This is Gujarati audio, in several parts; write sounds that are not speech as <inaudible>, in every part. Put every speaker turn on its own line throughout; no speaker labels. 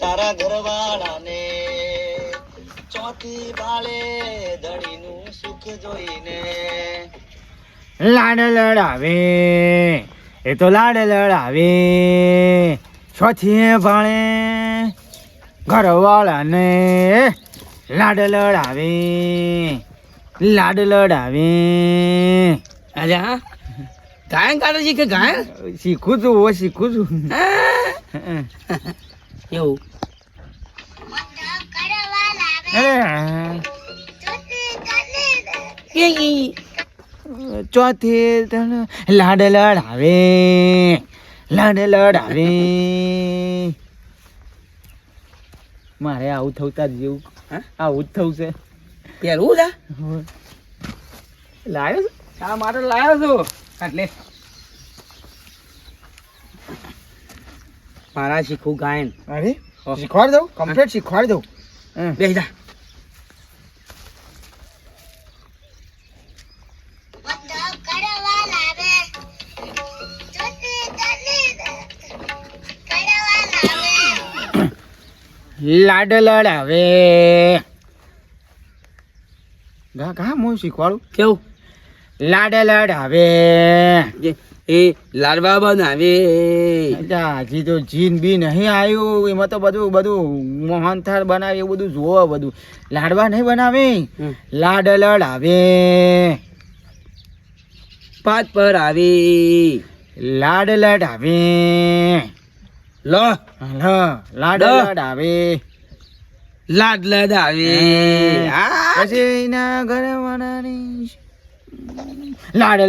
તારા ઘરવાળાને ચોથી બાળે ધણીનું સુખ જોઈને
લાડ લડાવે. એ તો લાડ લડાવે. છોથીએ ભાણે ઘરવાળાને લાડ લડાવે. લાડ લડાવે.
અરે હા ગાયન કાઢે છે કે ગાયન?
શીખું છું હો શીખું છું.
એવું?
ચોથી લાડ લડાવે લાડ લડાવે મારે આવું થવું તાર જેવું.
હા?
આવું જ થવું છે.
પહેરવું છે?
લાવ્યો
આ માટે લાવ્યો છું? એટલે મારા શીખવું ગાયન.
અરે શીખવાડી દઉં? કમ્પ્લીટ શીખવાડી દઉં?
બે જા.
લાડ લડાવે ગા ગા હું શીખવાડું?
કેવું?
લાડ લડાવે
જે એ લાડવા બન
આવે. હજી તો જીન બી નહીં આવ્યું. એમાં તો બધું બધું મોહનથાળ બનાવે એવું બધું જોવો બધું. લાડવા નહીં બનાવે. લાડલડ આવે.
પાત પર આવે.
લાડ લડાવે
લો.
લ લાડ
દ.
લડાવે
લાડ લડાવે આ.
પછી એના ઘરે વાળાની લાડ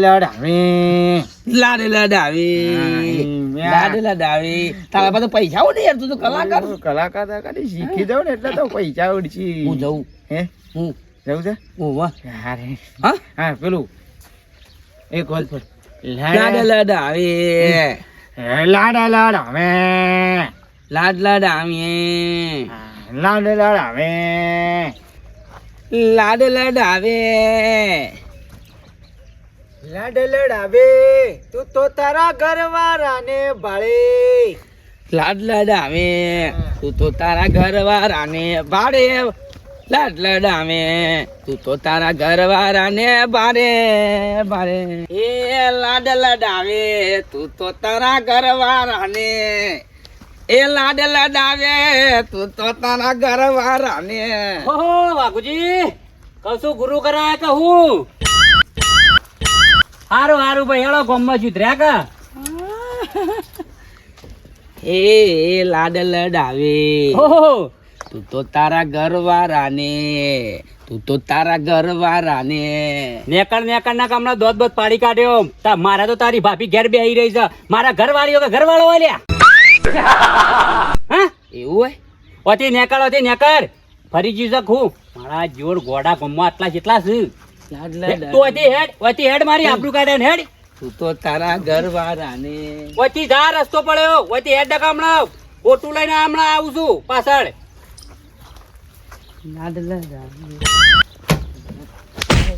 લાડ લડાવે
હા,
લાડ લડાવે તારા પાસે પૈસા હોય યાર તું તો કલાકાર.
કલાકાર ખાલી શીખી દઉં ને એટલે તો પૈસા ઉડી
હું જઉં.
હે?
હું.
જવું છે?
હું વાહ. હા
હા? પેલું. એક હોલ પર.
લાડ લડાવે
લાડ લડાવે
લાડ લડાવે
લાડ લડાવે
લાડ લડાવે
લાડ લડાવે તું તો તારા ઘરવાળાને ભાળે.
લાડ લડાવે તું તો તારા ઘરવાળાને ભાડે લાડ લડાવે. તું તો તારા ઘરવાળાને બારે બારે. એ લાડ લડાવે. તું તો તારા ઘરવાળાને. એ લાડ લડાવે. તું તો તારા ઘરવાળાને.
હો વાઘુજી કશું ગુરુ કરાય કે હું હારું હારું ભાઈ હેળો ગોમમાં સુધર્યા કા?
એ લાડ લડાવે.
ઓહો
તું તો તારા ઘરવાળાને તું તો તારા ઘરવાળાને.
નેકળ નેકળ ના કામના દોત બોત પાડી કાઢ્યો. તા- મારા તો તારી ભાભી ઘેર બેહી રહી છે. મારા ઘરવાળીઓ કે ઘરવાળો હોય લ્યા હા?
એવું હોય?
ઓથી નેકળ ઓથી નેકળ ફરી શક હું મારા જોડ ગોડા ગમવા આટલા જેટલા છે. તું ઓથી હેડ ઓથી હેડ મારી આબરૂ કાઢે ને હેડ.
તું તો તારા ઘરવાળાને.
ઓથી જા રસ્તો પડ્યો. ઓથી હેડ ડકામણા ઓટું લઈને હમણાં આવું છું પાછળ.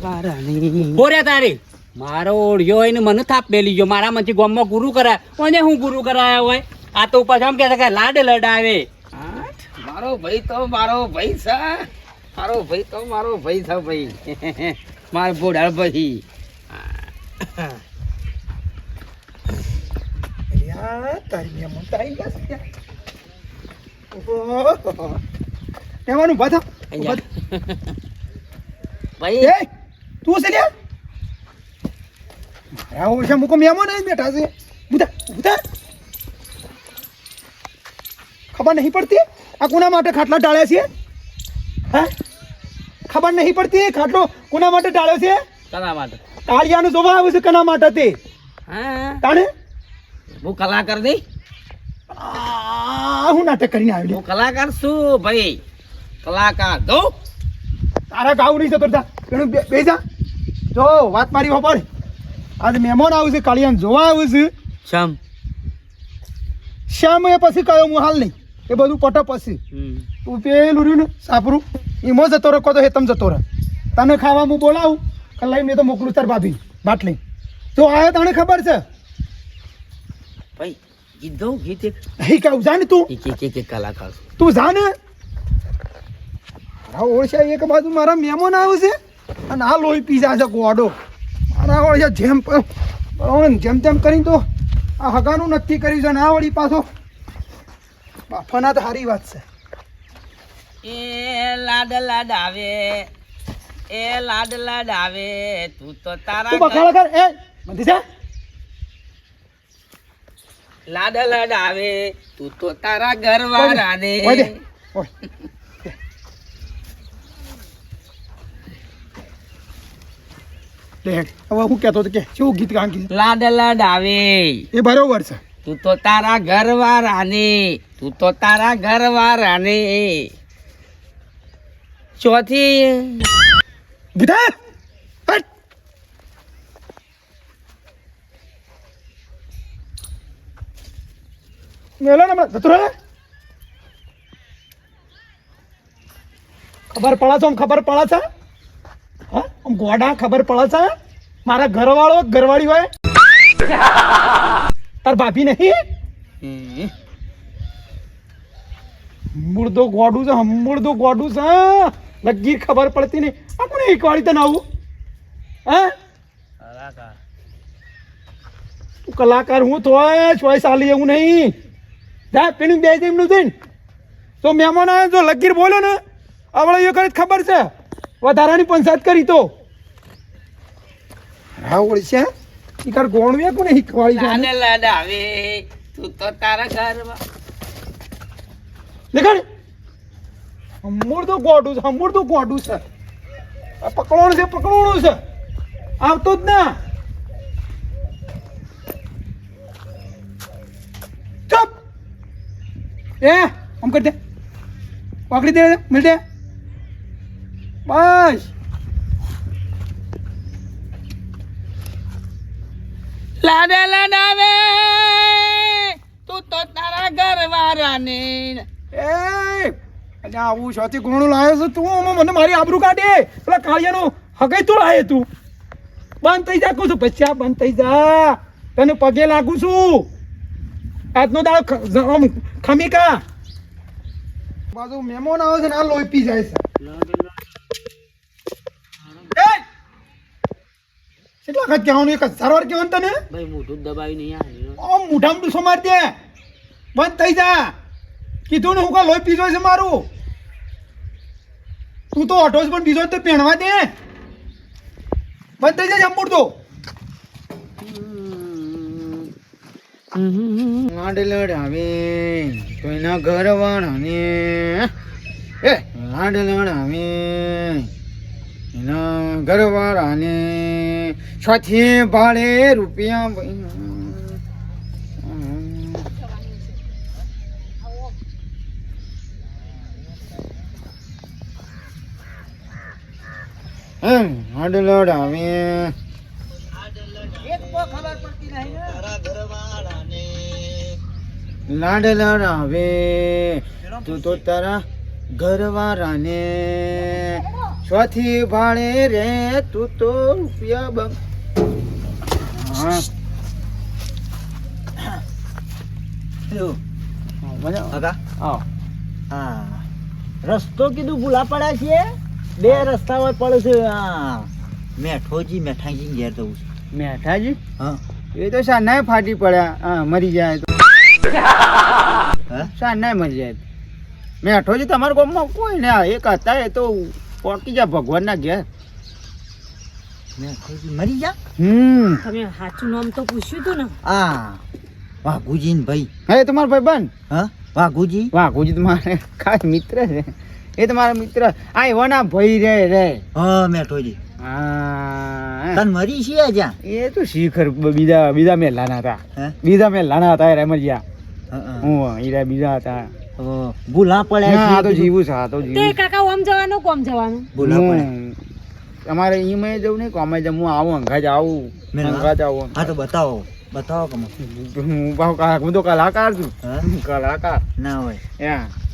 ઘરવાળાને
તારી મારો ઓળ્યો હોય ને મને થાપ બેલી ગયો. મારા મનથી ગોમમાં ગુરુ કરાય. કોને હું ગુરુ કરાયા હોય? આ તો ઉપર આમ કે કે લાડ લડાવે.
મારો ભાઈ તો મારો ભાઈ છે. મારો ભાઈ તો મારો ભાઈ છે ભાઈ. <laughs> મારો બોડા ભાઈ.
તારી મેં તો આવી ગયા છે. ઓહો. <laughs>
ભાઈ.
તું છે લ્યા? મારા ઓછા મૂકો આવીને બેઠા છે. ખબર નહીં પડતી આ કોના માટે ખાટલા ટાળ્યા છે? હા? ખબર નહીં પડતી ખાટલો કોના માટે ટાળ્યો છે?
કલા માટે?
ટાળિયાનું જોવા આવ્યું છે કના માટે તે?
હા?
તાણે?
હું કલાકાર નહીં.
આ હું નાટક કરીને આવ્યો
હું કલાકાર છું ભાઈ. કલાકાર. દો
તારા ગાવું નહીં જતો એનું બે જા. જો વાત મારી હોપડ આજે મહેમાન આવું છે કાળિયાન જોવા આવ્યું છે.
શ્યામ.
શ્યામ એ પછી કયો હું હાલ નહીં. એ બધું પટો પછી. તું પેલું રહ્યું ને સાપરું. એમાં જતો રહે કહો તો હેતમ જતો રહે. તને ખાવા હું બોલાવું કલાઈ મેં તો મોકલું તાર ભાભી બાટલી. તો આયો તને ખબર છે?
ભાઈ ગીત ગીત
અહીં કહું જાણ તું?
કે કે કલાકાર.
તું જા ને. મારા ઓળશા એક બાજુ મારા મહેમાન આવશે અને આ લોહી પીઝા છે ગોડો. મારા ઓળશા જેમ પણ જેમ તેમ કરીને તો આ હગાનું નક્કી કર્યું છે ને આ વળી પાછો બાફાના તો સારી વાત છે.
એ લાડ લાડ આવે એ લાડ લાડ આવે તું તો તારા
બખાડા કર એ મંદી છે?
લાડ લાડ આવે તું તો તારા ઘરવાળા ને
ઓય દે ઓય લે હવે હું કહેતો હતો કે શું ગીત ગાન કીધું
લાડ લાડ આવે.
એ બરોબર છે.
તું તો તારા ઘરવાળા ને તું તો તારા ઘરવાળા ને ચોથી.
ગીતા. મેલો ને જતો રહે? ખબર પડે છે ખબર પડે છે ગોડા ખબર પડે છે? મારા ઘરવાળો ઘરવાળી હોય. તાર ભાભી નહીં? મૂળદો ગોડું છે મૂળદો ગોડું છે લગી ખબર પડતી નહીં. આ એક એકવાળી તને આવું? હા? તું કલાકાર હું થોય ચોઈસ આલી એવું નહીં. જા પેલું બે એમનું થઈને. તો મહેમાન આવે જો લગીર બોલે ને આવડે એ કરી ખબર છે. વધારાની પંચાયત કરી તો. હા ઓળશે ઈકાર ગોણવે કોને હિકવાળી જાને
લાડા આવે તું તો તારા ઘરમાં.
દેખાડ. હમૂળ તો ગોડું છે હમૂળ તો ગોડું છે. આ પકડવાનું છે પકડવાનું છે. આવતો જ ના. ચપ. એ આમ કરી દે. પકડી દે મિલ દે બસ.
લાડ લાડા આવે તું તો તારા ઘરવાળાને.
એ અને આવું છોથી ઘોણું લાવ્યો છે તું મને મારી આબરૂ કાઢે. પેલા કાળિયાનું હગાઈ તું લાવે તું. બંધ થઈ જા કહું છું આ બંધ થઈ જા. તને પગે લાગુ છું. આજનો દાડો ખ- જ- આમ ખમી કા બાજુ મેમોન આવે છે ને આ લોહી પી જાય છે એ! કેટલા વખત કહેવાનું? એક હજાર વાર કહેવાનું તને?
ભાઈ મોઢું દબાવી નહીં આ
આમ મોઢામાં ડૂસો મારી દે. બંધ થઈ જા. કીધું ને હું કા લોહી પીજો છે મારું? તું તો ઓટો પણ બીજો તો પહેણવા દે. બંધ થઈ જાય જંબુડ તો.
લાડલડ આવે કોઈના ઘર વાળાને. એ લાડલડ આવે એના ઘર વાળાને. સાથે ભાડે રૂપિયા એમ લાડલડ આવે.
તારા ઘરવાળાને
લાડ લાડ આવે. તું તો તારા ઘરવાળાને. સ્વાથી ભાણે રે તું તો રૂપિયા હા.
રસ્તો કીધું ભૂલા પડ્યા છે બે રસ્તા હોય પડે છે હા. મેઠોજી મેઠાજી ઘેર જવું છે.
મેઠાજી?
હા.
એ તો સાનાય ફાટી પડ્યા. હા મરી જાય તો.
શા
સાનાય મરી જાય મેઠોજી તમારા ગામમાં કોઈ ને એક હતા એ તો પોકી જા ભગવાનના ઘેર.
મરી જા?
હમ.
તમે સાચું નામ તો પૂછ્યું હતું ને.
આ વાઘુજી ને ભાઈ.
હે તમારો ભાઈ બન.
હા? વાઘુજી?
વાઘુજી તમારે <laughs> ખાસ મિત્ર છે. એ તમારા મિત્ર. આ એવાના ભાઈ રે રે.
હા મેઠોજી
હા.
તન મરી છે જ્યાં?
એ તો શિખર બીજા બીજા મેલાના હતા.
બીજા
બીજા મેલાના હતા રે રમરિયા
હા, હા.
હું હીરા બીજા હતા.
ભૂલા પડ્યા
આ તો જીવું છે આ તો જીવું તે
કાકા ઓમ જવાનું કોમ જવાનું?
ભૂલા પડ્યા
અમારે ઈમે જવું નહીં કોમે જવું. હું આવું અંગાજ આવું
મેલા?
અંગા આવું.
હા તો બતાવો. બતાવો કમ
હું પાછો કલા- હું તો કલાકાર છું. કલાકાર.
ના હોય.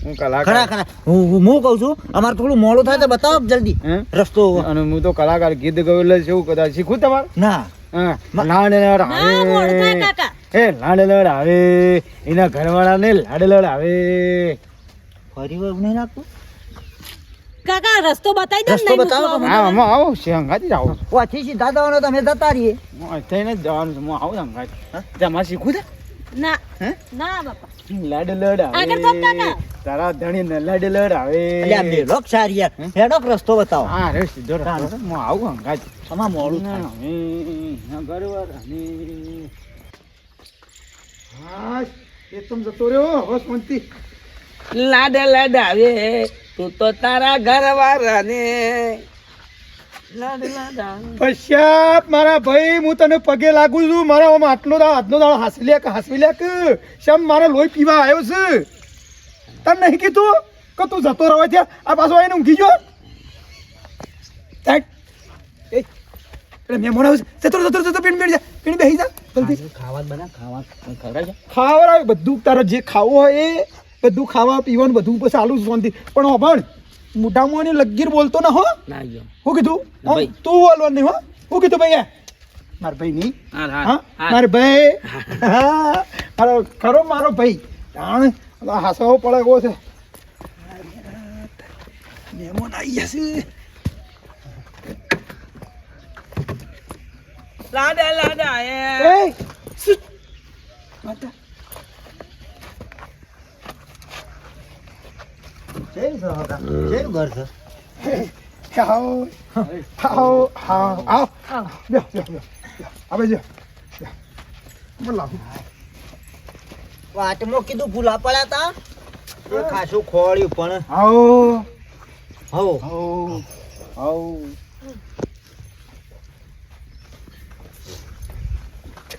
હું કલાકાર.
ખરા હું હું હું કહું છું અમારે થોડું મોડું થાય તો બતાવો જલ્દી.
હે?
રસ્તો
અને હું તો કલાકાર ગીત ગવેલો છે એવું કદાચ શીખું તમારે?
ના.
ના
આવે
કાકા.
એ લાડ લડ આવે. એના ઘરવાળાને લાડ લડ આવે.
ફરી વાર નહીં લાગતું
કાકા રસ્તો બતાવી દો
રસ્તો બતાવો
હા. હું આવો જ આવું
પાછી સીધા દવાનો તમે જતા રહીએ.
હું થઈને જ જવાનું છે હું આવું હંગાથી જમા શીખું છે?
ના.
હે?
ના બાપા.
લાડ લડ
આગળ તો
તારા ધણી ને લાડ લડ આવે
એટલે મેલો સારી હેડો રસ્તો બતાવો.
હા રે સીધો રસ્તો. હું આવું હંગાથી
તમા મોડું થાય.
હા એ તમ જતો રહ્યો હવે શાંતિ
લાડ લાડ આવે તું તો તારા ઘર વાળાને લાડ લાડ
મારા ભાઈ હું તને પગે લાગુ છું. મારા આમ આટલો દાળ આજનો દાળ હાસી લેક હાસી લેક શમ મારો લોહી પીવા આવ્યો છે. તને નહીં કીધું કે તું જતો રહો ત્યાં? આ પાછો આવીને ઊંઘી ગયો? એ એટલે મહેમાન આવે છે જતો જતો જતો રહો, પીણ જા પીણ બેસી જા જલ્દી.
ખાવા બના ખાવા ખવડાવજો.
ખાવા બધું તારે જે ખાવું હોય એ બધું ખાવા પીવાનું બધું પછી આલુ શાંતિ પણ હોભણ મોઢામાં ને લગીર બોલતો ના હો.
ના
હું કીધું. તું બોલવાનું નહીં હો. હું કીધું ભાઈ મારા ભાઈ નહીં
હા
હા
હા
ભાઈ. હા <laughs> મારો ખરો મારો ભાઈ. જાણ હાસવો પડે એવો છે. મહેમાન આવી જશે
લાડ લાડ
એ? માતા.
કેવું છે હગા? કેવું ઘર છે
આવો આવો આવો આવો બે બે બે. આવે જો બોલા
વાટમાં કીધું ભૂલા પડ્યા તા. ખાસું ખોળ્યું પણ.
આવો
હો
આવો આવો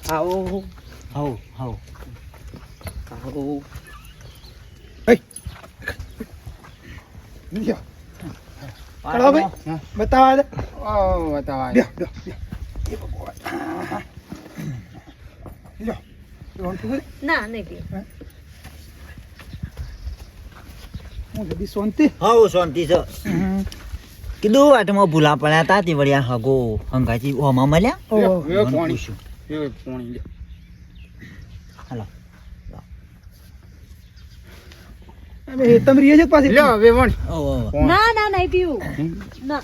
આવો.
હવ હવ
આવો.
ભાઈ. બતાવા દે.
ઓ બતાવા
બે બે બે
ના નહીં પીવું.
હું? બધી શાંતિ?
હો શાંતિ છે. કીધું વાટમાં ભૂલા પડ્યા હતા તે વળ્યા હગો હંગાજી ઓમાં મળ્યા? મને
પાણી લ્યો.
હાલો.
હવે હેતમ રીએ છે કે
લ્યો હવે વણ.
ના ના નહીં પીવું. ના.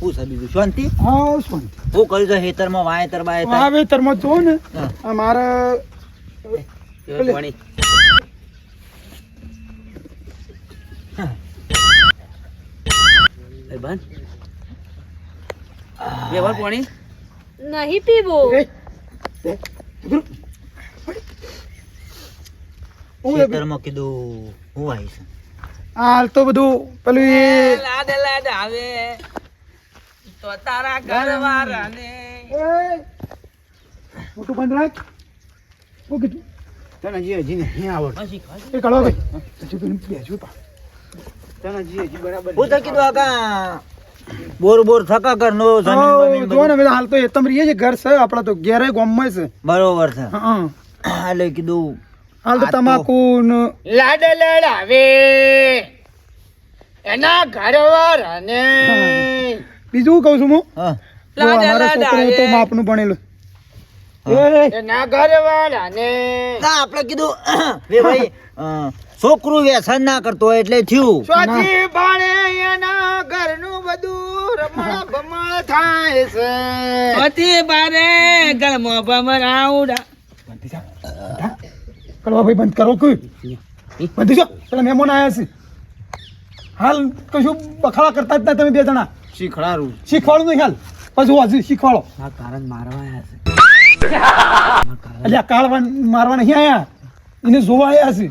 શું છે શાંતિ?
હા શાંતિ.
હું કર્યું છે હેતરમાં વાયેતર બાયેતર
હવે જો ને.
હા.
આ મારા
લ્યો પાણી ભાઈ બે વાર પાણી.
નહીં પીવો.
એ, હું
કીધું આવીશ.
હાલ તો બધું પેલું
લાડ લાડ આવે. તો તારા ઘર
મોટું બંધ રાખ. હું કીધું
તને હજી હજી નહીં આવડતું.
એ ભાઈ હજુ પા
તને બરાબર
હું તો કીધું આકા બોર બોર થકા કરનો જમીન
હા,
બમીન
જો ને
બધા
હાલ તો હેતમ રીએ છે ઘર છે આપડા તો ઘેરે ગોમમાં છે.
બરોબર છે.
હા
એટલે કીધું.
હાલ તો તમાકુ ને
લાડ લડ આવે એના અને
બીજું કહું છું હું.
લાડ
અમારો
લાડ આવે.
તો માપનું ભણેલું. એ
એના ઘરવાળાને
ના આપણે કીધું <coughs> વે ભાઈ છોકરું વ્યસન ના કરતો હોય એટલે થયું.
એના ઘરનું બધું. ભમણ થાય છે.
પતિ બારે ગળમાં ભમરાવડા
કડવા ભાઈ બંધ કરો કે બંધ છો પેલા મહેમાન આવ્યા છે. હાલ કશું બખાડા કરતા જ ના તમે બે જણા.
શીખડારું
શીખવાડું નહીં હાલ. પછી હજુ શીખવાડો.
આ કારણ મારવા આયા છે. <laughs>
એટલે કાળવા મારવા નહીં આયા. એને જોવા આવ્યા છે.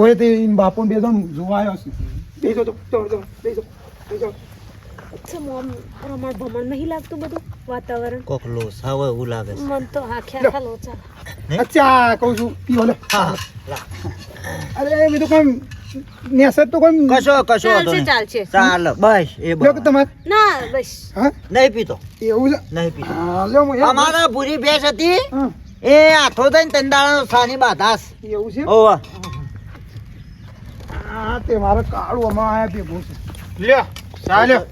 ઓય તે બાપો બે જણ જોવા આવ્યા છે. બેસો તો બેસો
છે મોમ રમણ ભમણ નહીં લાગતું બધું વાતાવરણ.
કોક લોસ હવે એવું લાગે છે.
મન તો આખે આખા લોચા.
અચ્છા કહું છું પીવો લે.
હા લા.
અરે બીજું કોઈ નેસર તો કોઈ
કશો કશો
ચાલશે ચાલશે.
ચાલો બસ એ બસ.
તમારે?
ના બસ.
હા?
નહીં પીતો.
એવું છે?
નહીં પીતો.
લ્યો
અમારા ભૂરી ભેસ હતી. એ આઠો થઈને તંદાળાનો સાની બાધાસ.
એવું છે?
ઓવા.
હા તે મારે કાળું અમારા આયા ભેગું છે.
લ્યો સાલ્યો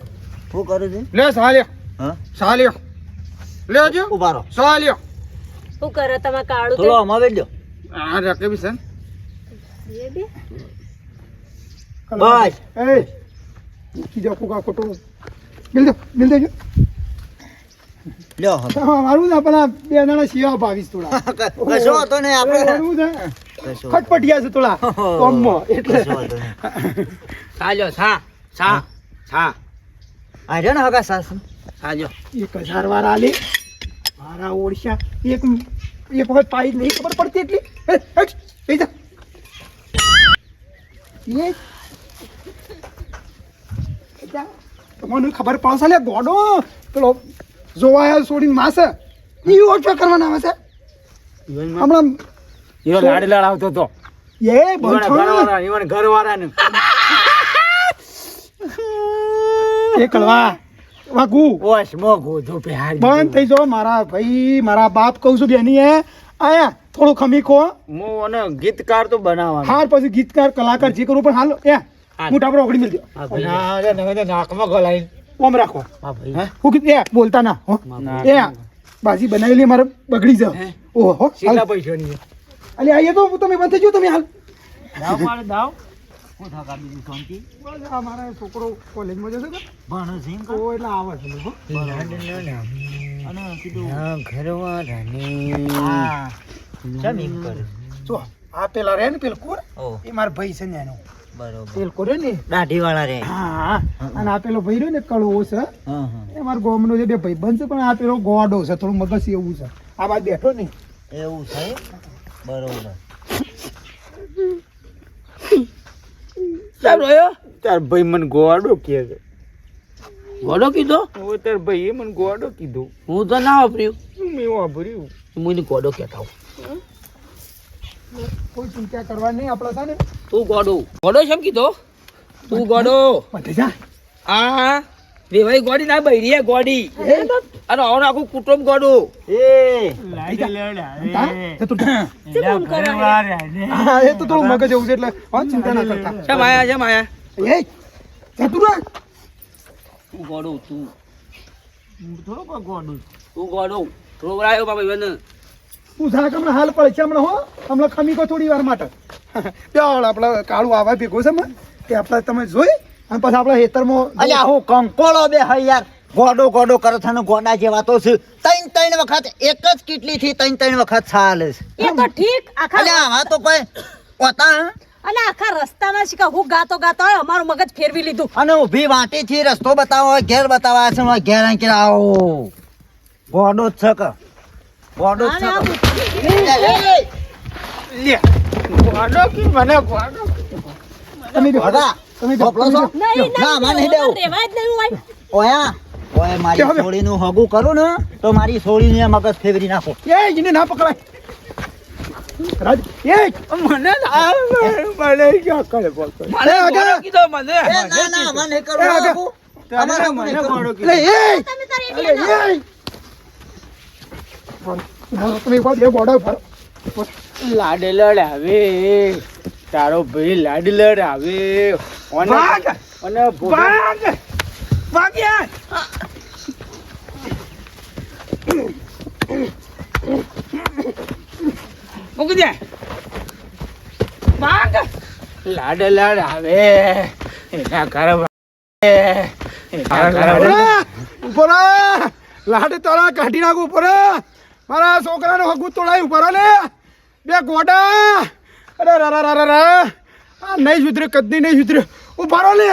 શું કરું છું?
લ્યો સાલ્યો.
હા?
સાલ્યો. લ્યો જો.
ઊભા રહો.
સાલ્યો.
શું કરે તમે કાળું
થોડો
તે?
અમારે લ્યો.
આ રકેબી છે
એ બે?
બસ.
એ મૂકી દો કોકા ખોટું. મિલ દો મિલ દેજો.
લ્યો
હા, મારું ને પેલા બે જણા શિયા ભાવીશ થોડા. <laughs>
કશો હતો ને આપણે
ખટપટિયા છે થોડા. કોમમાં એટલે. <laughs>
સાજો સા સા સા.
આ રહ્યો ને હગા સાસુ.
આજો.
એક હજાર વાર આલી. મારા ઓડિશા એક એક વખત પાઈ જ નહીં ખબર પડતી એટલી. એ. તમને ખબર પડશે લે ગોડો. પેલો જોવાયા છોડીને માસે. ઈ ઓછો કરવાના આવે છે? હમણાં
ઈરો લાડ લાડ આવતો તો.
એ બંધ છોડ.
ઈવન ઘરવાળાને
એ કળવા વાગુ
ઓશ મો ગોધો પેહાડી
બંધ થઈ જો મારા ભાઈ મારા બાપ કહું છું બેની એ આયા થોડું ખમી ખો.
હું અને ગીતકાર તો બનાવવાનો.
હાલ પછી ગીતકાર કલાકાર જે કરું પણ હાલ એ મોટા પર ઓગળી મિલજો.
નાકમાં ગલાઈને.
ઓમ રાખો.
હા ભાઈ.
હું. કીધું એ બોલતા ના હો. એ બાજી બનાવેલી મારે બગડી જાવ ઓહો
કેટલા પૈસા ની
અલે આઈએ તો તમે બંધ થઈ જાઓ તમે હાલ.
દાવ મારે દાવ.
શું થકા બીજું શાંતિ
બસ આ છોકરો કોલેજમાં જશે ને?
ભણો છે
તો એટલે આવે છે લોકો
અને કીધું
હા, ઘરવાળાને.
હા. એમ કરે?
જો આ પેલા રે ને પેલ કોર? એ માર ભાઈ છે ને એનો
બરોબર.
પેલ કોરે ને?
દાઢી વાળા રે.
હા અને આ પેલો ભાઈ રહ્યો ને કળવો છે.
હા હા.
એ મારા ગોમનો છે બે ભાઈ બનશે પણ આ પેલો ગોડો છે થોડું મગજ એવું છે. આ બાદ બેઠો ને.
એવું છે? બરોબર.
સાહેબ રહ્યો
તાર ભાઈ મને ગોવાડો કહે છે.
ગોડો કીધો?
હવે તાર ભાઈએ મને ગોવાડો કીધું.
હું તો ના વાપર્યું.
મેં વાપર્યું.
હું ગોડો કહેતા હું
કોઈ ચિંતા કરવા નહીં આપણા સાને
તું ગોડો. ગોડો શેમ કીધો? તું ગોડો.
જા
આ વેવાઈ ગોડી ના બૈરી ગોડી. અને આવું આખું કુટુંબ ગોડું.
એ
તા? તો હા, એ તો થોડું મગજ એવું છે એટલે હા, ચિંતા ના કરતા.
છે માયા છે માયા
એ જતું રહે.
તું ગોડો તું.
થોડો ગોડું.
તું ગોડો. થોડો રાયો બાબા બેન
તું જા કે હમણાં હાલ પડે છે હમણાં હો. હમણાં ખમી કો થોડી વાર માટે. <laughs> બે આપણે કાળું આવા ભેગો છે ને તે આપણે તમે જોઈ અને પછી આપણે ખેતરમાં
અલ્યા હું કંકોળો બે હે યાર. ગોડો ગોડો કરો થાનો ને ગોડા જેવા તો છે ત્રણ ત્રણ વખત એક જ કીટલી થી ત્રણ ત્રણ વખત ચાલે છે.
એ તો ઠીક આખા
અલ્યા આમાં તો કોઈ પોતા
અને આખા રસ્તામાં શીખા હું ગાતો ગાતો હોય અમારું મગજ ફેરવી લીધું.
અને ઊભી વાંટી થી રસ્તો બતાવો હોય, ઘેર બતાવવા છે ઘેર આંકી આવો. ગોડો જ છે કે ગોડો જ
અને
છે કે.
મને ગોડો?
તમે બેહો.
ભગા,
તમે બેહો,
છો? ના, આમાં નહીં દેવું.
જ નહીં હોય.
ઓયા ઓય મારી હગું કરું ને તો મારી સોળીને મગજ ફેરવી નાખો.
એ એને ના પકડાય. રાજ એ
મને ના મને ક્યાં કરે બોલતો
મને
આગળ.
કીધો મને
એ ના ના આમાં નહીં
આગળ.
હગું. આમાં
તારે
હગું નહીં
મને
કરવું.
કીધો.
એ.
તમે તારે
એ. તમે એક બે ગોડા ભરો
લાડ લડાવે તારો ભાઈ લાડ આવે. અને! અને ભોગા-
ભાગ! ભાગ્યા!
મૂકી દે.
ભાગ!
લાડ લડાવે એના ઘર
ઉપર લાડ તારા કાઢી નાખું ઉપર મારા છોકરાનો હગું તોડાય ઉપર બે ગોડા! અરે રા રા રા રા આ નહીં સુધરે કદી નહીં સુધરે ઉભારો લે